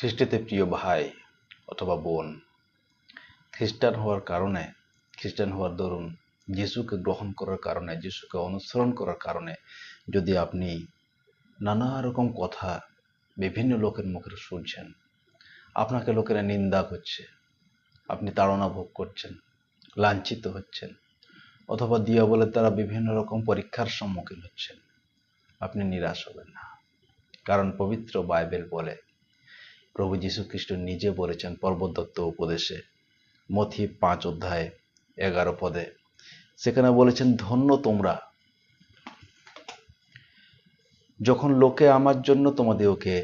খ্রিস্টতে প্রিয় ভাই অথবা বোন, খ্রিস্টান হওয়ার কারণে, খ্রিস্টান হওয়ার দরুন যিশুকে গ্রহণ করার কারণে, যিশুকে অনুসরণ করার কারণে যদি আপনি নানা রকম কথা বিভিন্ন লোকের মুখে শুনছেন, আপনাকে লোকেরা নিন্দা করছে, আপনি তাড়না ভোগ করছেন, লাঞ্ছিত হচ্ছেন, অথবা দিয়া বলে তারা বিভিন্ন রকম পরীক্ষার সম্মুখীন হচ্ছেন, আপনি নিরাশ হবেন না। কারণ পবিত্র বাইবেল বলে প্রভু যীশু খ্রিস্ট নিজে বলেছেন পর্বতদত্ত উপদেশে, মথি পাঁচ অধ্যায় এগারো পদে। সেখানে বলেছেন, ধন্য তোমরা। যখন লোকে আমার জন্য তোমাদেরকে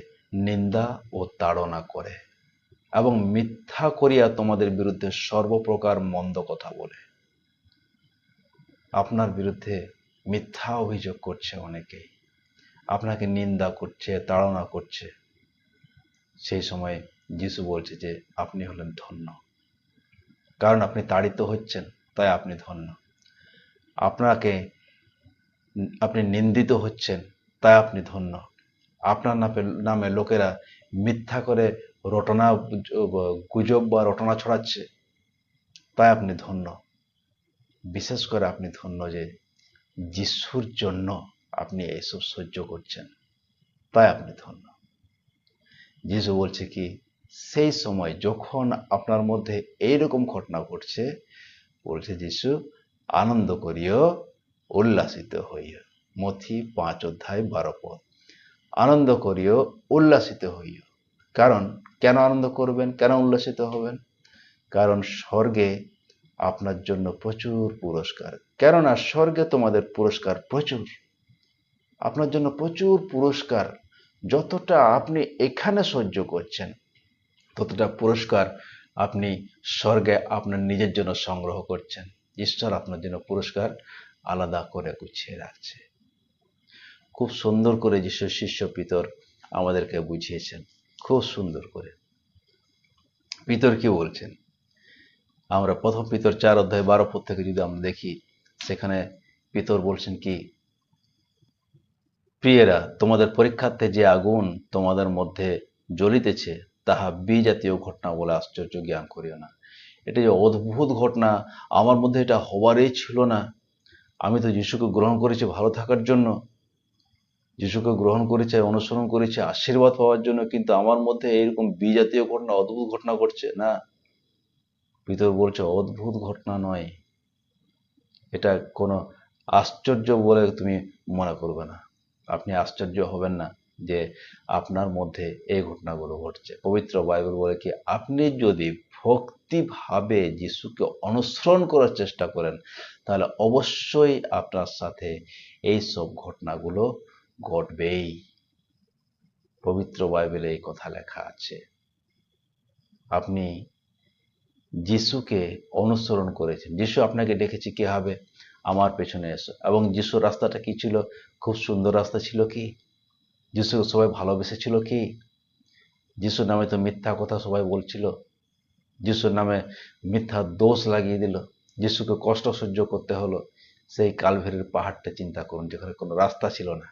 নিন্দা ও তাড়না করে এবং মিথ্যা করিয়া তোমাদের বিরুদ্ধে সর্বপ্রকার মন্দ কথা বলে, আপনার বিরুদ্ধে মিথ্যা অভিযোগ করছে অনেকেই। আপনাকে নিন্দা করছে, তাড়না করছে। সেই সময় যিশু বলছে যে, আপনি হলেন ধন্য। কারণ আপনি তাড়িত হচ্ছেন, তাই আপনি ধন্য। আপনাকে আপনি নিন্দিত হচ্ছেন, তাই আপনি ধন্য। আপনার নামে নামে লোকেরা মিথ্যা করে রটনা, গুজব বা রটনা ছড়াচ্ছে, তাই আপনি ধন্য। বিশেষ করে আপনি ধন্য যে, যিশুর জন্য আপনি এইসব সহ্য করছেন, তাই আপনি ধন্য। যিশু বলছে কি, সেই সময় যখন আপনার মধ্যে এইরকম ঘটনা ঘটছে, বলছে যিশু, আনন্দ করিও, উল্লাসিত হইও। মথি পাঁচ অধ্যায় বারো পদ। আনন্দ করিও, উল্লাসিত হইও। কারণ কেন আনন্দ করবেন? কেন উল্লাসিত হবেন? কারণ স্বর্গে আপনার জন্য প্রচুর পুরস্কার। কেননা স্বর্গে তোমাদের পুরস্কার প্রচুর। আপনার জন্য প্রচুর পুরস্কার। যতটা আপনি এখানে সহ্য করছেন, ততটা পুরস্কার আপনি স্বর্গে আপনার নিজের জন্য সংগ্রহ করছেন। ঈশ্বর আপনার জন্য পুরস্কার আলাদা করে গুছিয়ে রাখছে। খুব সুন্দর করে যিশু শিষ্য পিতর আমাদেরকে বুঝিয়েছেন। খুব সুন্দর করে। পিতর কি বলছেন? আমরা প্রথম পিতর চার অধ্যায় বারো পদ থেকে যদি আমরা দেখি, সেখানে পিতর বলছেন কি প্রিয়েরা, তোমাদের পরীক্ষার্থে যে আগুন তোমাদের মধ্যে জ্বলিতেছে, তাহা বিজাতীয় ঘটনা বলে আশ্চর্য জ্ঞান করিও না। এটা যে অদ্ভুত ঘটনা, আমার মধ্যে এটা হবারই ছিল না। আমি তো যিশুকে গ্রহণ করেছি ভালো থাকার জন্য। যিশুকে গ্রহণ করেছে, অনুসরণ করেছে, আশীর্বাদ পাওয়ার জন্য, কিন্তু আমার মধ্যে এইরকম বিজাতীয় ঘটনা, অদ্ভুত ঘটনা ঘটছে না। ভিতর বলছে, অদ্ভুত ঘটনা নয়। এটা কোনো আশ্চর্য বলে তুমি মনে করবে না। আপনি আশ্চর্য হবেন না যে আপনার মধ্যে এই ঘটনাগুলো ঘটছে। পবিত্র বাইবেল বলে কি, আপনি যদি ভক্তিভাবে যিশুকে অনুসরণ করার চেষ্টা করেন, তাহলে অবশ্যই আপনার সাথে এই সব ঘটনাগুলো ঘটবেই। পবিত্র বাইবেলে এই কথা লেখা আছে। আপনি যিশুকে অনুসরণ করেছেন। যিশু আপনাকে ডেকেছে, কি হবে? আমার পেছনে এসো। এবং যিশুর রাস্তাটা কি ছিল? খুব সুন্দর রাস্তা ছিল কি? যিশুকে সবাই ভালোবেসেছিল কি? যিশুর নামে তো মিথ্যা কথা সবাই বলছিল। যিশুর নামে মিথ্যা দোষ লাগিয়ে দিল। যিশুকে কষ্ট সহ্য করতে হলো। সেই কালভেরির পাহাড়টা চিন্তা করুন, যেখানে কোনো রাস্তা ছিল না।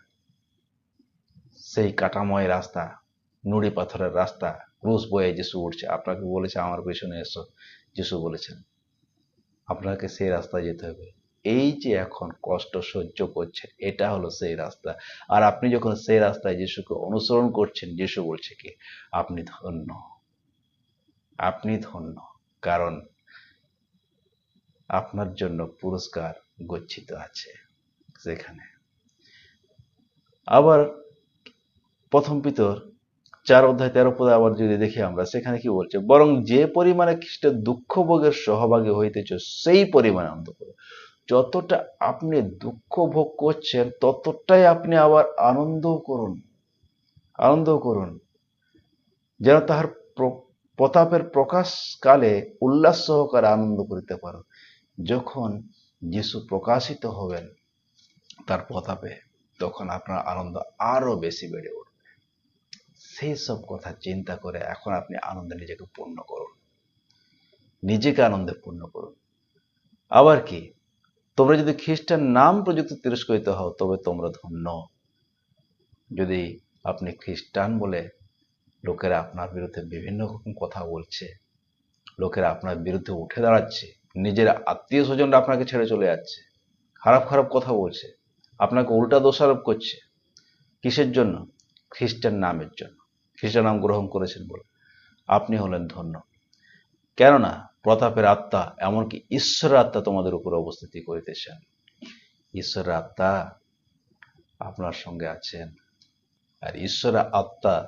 সেই কাটাময় রাস্তা, নুড়ি পাথরের রাস্তা, ক্রুশ বয়ে যিশু উঠছে। আপনাকে বলেছে, আমার পেছনে এসো। যিশু বলেছেন, আপনাকে সেই রাস্তায় যেতে হবে। এই যে এখন কষ্ট সহ্য করছেন এটা হলো সেই রাস্তা। আর আপনি যখন সেই রাস্তায় যিশুকে অনুসরণ করছেন, যিশু বলছে কি? আপনি ধন্য। আপনি ধন্য। কারণ আপনার জন্য পুরস্কার গচ্ছিত আছে সেখানে। আবার প্রথম পিতর চার অধ্যায় তেরো পদে আবার যদি দেখি আমরা, সেখানে কি বলছে? বরং যে পরিমাণে খ্রিস্টের দুঃখ ভোগের সহভাগী হইতেছ, সেই পরিমাণে আনন্দ করো যতটা আপনি দুঃখ ভোগ করছেন, ততটাই আপনি আবার আনন্দ করুন। আনন্দ করুন। যেন তাহার প্রতাপের প্রকাশকালে উল্লাস সহকারে আনন্দ করিতে পারো। যখন যিশু প্রকাশিত হবেন তার প্রতাপে, তখন আপনার আনন্দ আরও বেশি বেড়ে উঠবে। সেই সব কথা চিন্তা করে এখন আপনি আনন্দে নিজেকে পূর্ণ করুন। নিজেকে আনন্দে পূর্ণ করুন। আবার কি? তোমরা যদি খ্রিস্টান নাম প্রযুক্ত তিরস্কৃত হও, তবে তোমরা ধন্য। যদি আপনি খ্রিস্টান বলে লোকেরা আপনার বিরুদ্ধে বিভিন্ন রকম কথা বলছে, লোকেরা আপনার বিরুদ্ধে উঠে দাঁড়াচ্ছে, নিজের আত্মীয় স্বজনরা আপনাকে ছেড়ে চলে যাচ্ছে, খারাপ খারাপ কথা বলছে, আপনাকে উল্টা দোষারোপ করছে, কিসের জন্য? খ্রিস্টান নামের জন্য। খ্রিস্টান নাম গ্রহণ করেছেন বলে। আপনি হলেন ধন্য। কেননা প্রতাপের আত্মা, এমনকি ঈশ্বরের আত্মা তোমাদের উপরে অবস্থিতি করিতেছেন ঈশ্বরের আত্মা আপনার সঙ্গে আছেন। আর ঈশ্বরের আত্মা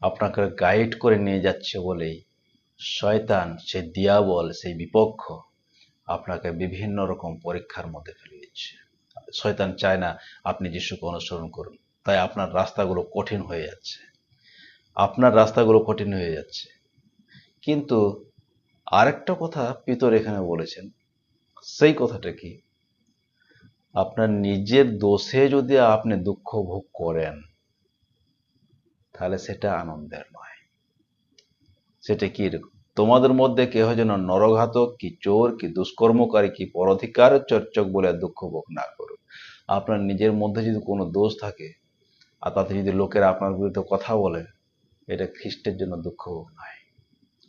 আপনাকে গাইড করে নিয়ে যাচ্ছে বলেই শয়তান, সেই দিয়াবল, সেই বিপক্ষ আপনাকে বিভিন্ন রকম পরীক্ষার মধ্যে ফেলে দিচ্ছে। শয়তান চায় না আপনি যিশুকে অনুসরণ করুন। তাই আপনার রাস্তাগুলো কঠিন হয়ে যাচ্ছে। আপনার রাস্তাগুলো কঠিন হয়ে যাচ্ছে। কিন্তু আরেকটা কথা পিতর এখানে বলেছেন, সেই কথাটা কি? আপনার নিজের দোষে যদি আপনি দুঃখ ভোগ করেন, তাহলে সেটা আনন্দের নয়। সেটা কি? তোমাদের মধ্যে কেহ যেন নরঘাতক, কি চোর, কি দুষ্কর্মকারী, কি পরধিকার চর্চক বলে দুঃখ ভোগ না করুক। আপনার নিজের মধ্যে যদি কোনো দোষ থাকে, আর তাতে যদি লোকেরা আপনার বিরুদ্ধে কথা বলে, এটা খ্রিস্টের জন্য দুঃখ ভোগ নয়।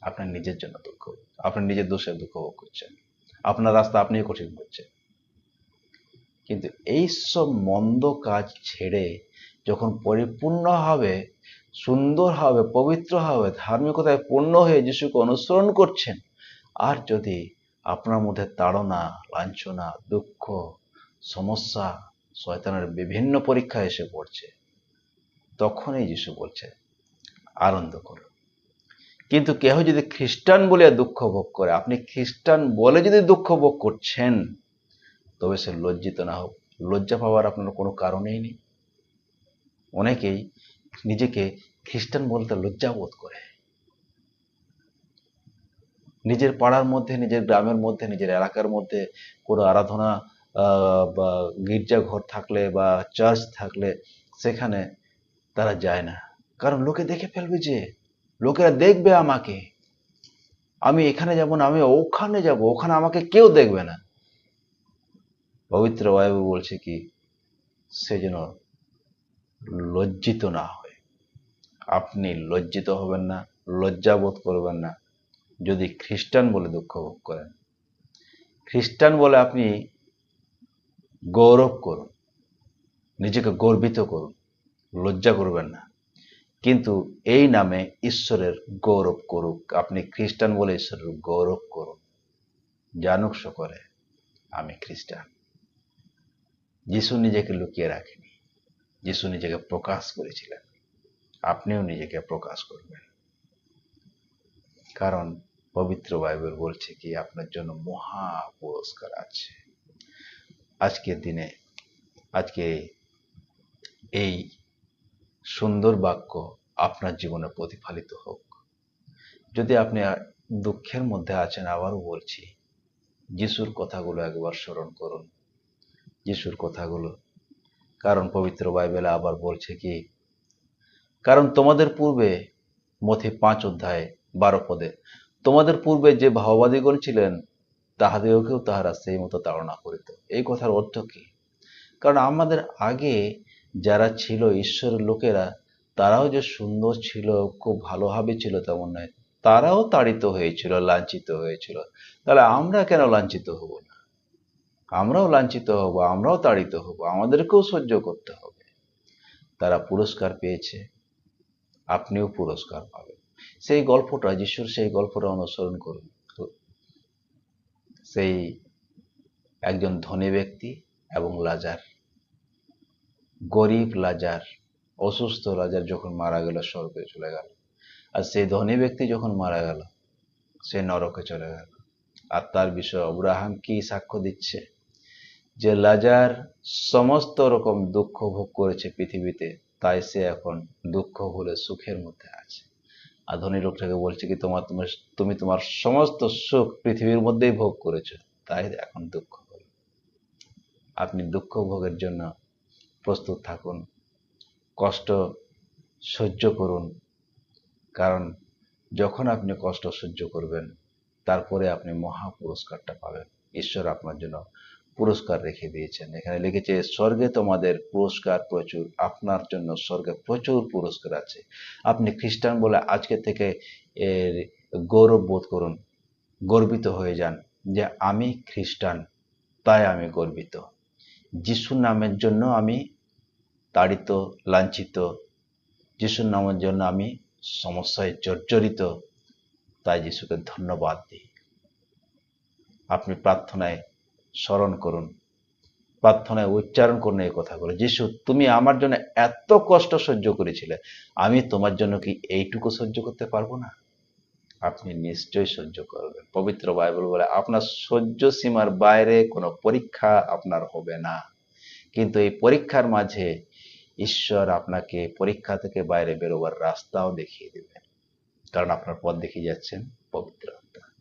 আপনার নিজের জন্য দুঃখ। আপনার নিজের দোষের দুঃখ ভোগ করছেন আপনার রাস্তা আপনিই কঠিন করছেন কিন্তু এই সব মন্দ কাজ ছেড়ে যখন পরিপূর্ণ হবে, সুন্দর হবে, পবিত্র হবে, ধার্মিকতায় পূর্ণ হয়ে যিশুকে অনুসরণ করছেন, আর যদি আপনার মধ্যে তাড়না, লাঞ্ছনা, দুঃখ, সমস্যা শয়তানের বিভিন্ন পরীক্ষা এসে পড়ছে, তখনই যিশু বলছে, আনন্দ করো কিন্তু কেহ যদি খ্রিস্টান বলে দুঃখ ভোগ করে, আপনি খ্রিস্টান বলে যদি দুঃখ ভোগ করছেন, তবে সে লজ্জিত না হোক। লজ্জা পাওয়ার আপনার কোনো কারণেই নেই। অনেকেই নিজেকে খ্রিস্টান বলতে লজ্জা বোধ করে। নিজের পাড়ার মধ্যে, নিজের গ্রামের মধ্যে, নিজের এলাকার মধ্যে কোনো আরাধনা বা গির্জাঘর থাকলে বা চার্চ থাকলে, সেখানে তারা যায় না। কারণ লোকে দেখে ফেলবে যে লোকেরা দেখবে আমাকে। আমি এখানে যাব না, আমি ওখানে যাব, ওখানে আমাকে কেউ দেখবে না। পবিত্র বায়ু বলছে কি, সে যেন লজ্জিত না হয়। আপনি লজ্জিত হবেন না, লজ্জাবোধ করবেন না, যদি খ্রিস্টান বলে দুঃখ ভোগ করেন। খ্রিস্টান বলে আপনি গৌরব করুন, নিজেকে গর্বিত করুন, লজ্জা করবেন না। কিন্তু এই নামে ঈশ্বরের গৌরব করুক। আপনি খ্রিস্টান বলে ঈশ্বরের গৌরব করুন। জানুক সকলে, আমি খ্রিস্টান। যিশু নিজেকে লুকিয়ে রাখেনি। যিশু নিজেকে প্রকাশ করেছিলেন। আপনিও নিজেকে প্রকাশ করবেন। কারণ পবিত্র বাইবেল বলছে কি, আপনার জন্য মহা পুরস্কার আছে। আজকের দিনে, আজকে এই সুন্দর বাক্য আপনার জীবনে প্রতিফলিত হোক। যদি আপনি দুঃখের মধ্যে আছেন, আবারও বলছি, যিশুর কথাগুলো একবার স্মরণ করুন। যিশুর কথাগুলো। কারণ পবিত্র বাইবেলে আবার বলছে কি, কারণ তোমাদের পূর্বে মথি পাঁচ অধ্যায় বারো পদে, তোমাদের পূর্বে যে ভাওবাদীগণ ছিলেন তাহাদেরকেও তাহারা সেই মতো তাড়না করিত। এই কথার অর্থ কি? কারণ আমাদের আগে যারা ছিল, ঈশ্বরের লোকেরা তারাও যে সুন্দর ছিল, খুব ভালোভাবে ছিল তেমন নয়। তারাও তাড়িত হয়েছিল, লাঞ্ছিত হয়েছিল। তাহলে আমরা কেন লাঞ্ছিত হব না? আমরাও লাঞ্ছিত হব, আমরাও তাড়িত হব, আমাদেরকেও সহ্য করতে হবে। তারা পুরস্কার পেয়েছে, আপনিও পুরস্কার পাবেন। সেই গল্পটা, যিশুর সেই গল্পটা অনুসরণ করুন। সেই একজন ধনী ব্যক্তি এবং লাজার, গরিব লাজার অসুস্থ লাজার যখন মারা গেল, স্বর্গে চলে গেল। আর সেই ধনী ব্যক্তি যখন মারা গেল, সে নরকে চলে গেল। আর তার বিষয়ে অব্রাহাম কি সাক্ষ্য দিচ্ছে? যে লাজার সমস্ত রকম দুঃখ ভোগ করেছে পৃথিবীতে, তাই সে এখন দুঃখ ভুলে সুখের মধ্যে আছে। আর ধনী লোকটাকে বলছে কি, তোমার, তুমি তোমার সমস্ত সুখ পৃথিবীর মধ্যেই ভোগ করেছ, তাই এখন দুঃখ আপনি দুঃখ ভোগের জন্য প্রস্তুত থাকুন। কষ্ট সহ্য করুন। কারণ যখন আপনি কষ্ট সহ্য করবেন, তারপরে আপনি মহা পুরস্কারটা পাবেন। ঈশ্বর আপনার জন্য পুরস্কার রেখে দিয়েছেন। এখানে লিখেছে, স্বর্গে তোমাদের পুরস্কার প্রচুর, আপনার জন্য স্বর্গে প্রচুর পুরস্কার আছে। আপনি খ্রিস্টান বলে আজকে থেকে এর গৌরব বোধ করুন, গর্বিত হয়ে যান যে আমি খ্রিস্টান, তাই আমি গর্বিত। যিশুর নামের জন্য আমি তাড়িত, লাঞ্ছিত, যিশুর নামের জন্য আমি সমস্যায় জর্জরিত। তাই যিশুকে ধন্যবাদ দিই। আপনি প্রার্থনায় স্মরণ করুন, প্রার্থনায় উচ্চারণ করুন এই কথাগুলো। যিশু, তুমি আমার জন্য এত কষ্ট সহ্য করেছিলে, আমি তোমার জন্য কি এইটুকু সহ্য করতে পারব না? আপনি নিশ্চয়ই সহ্য করবেন। পবিত্র বাইবেল বলে, আপনার সহ্য সীমার বাইরে কোনো পরীক্ষা আপনার হবে না। কিন্তু এই পরীক্ষার মাঝে ঈশ্বর আপনাকে পরীক্ষা থেকে বাইরে বেরোবার রাস্তাও দেখিয়ে দেবেন। কারণ আপনার পথ দেখিয়ে যাচ্ছেন পবিত্র আত্মা।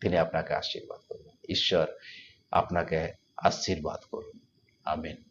তিনি আপনাকে আশীর্বাদ করবেন। ঈশ্বর আপনাকে আশীর্বাদ করুন। আমিন।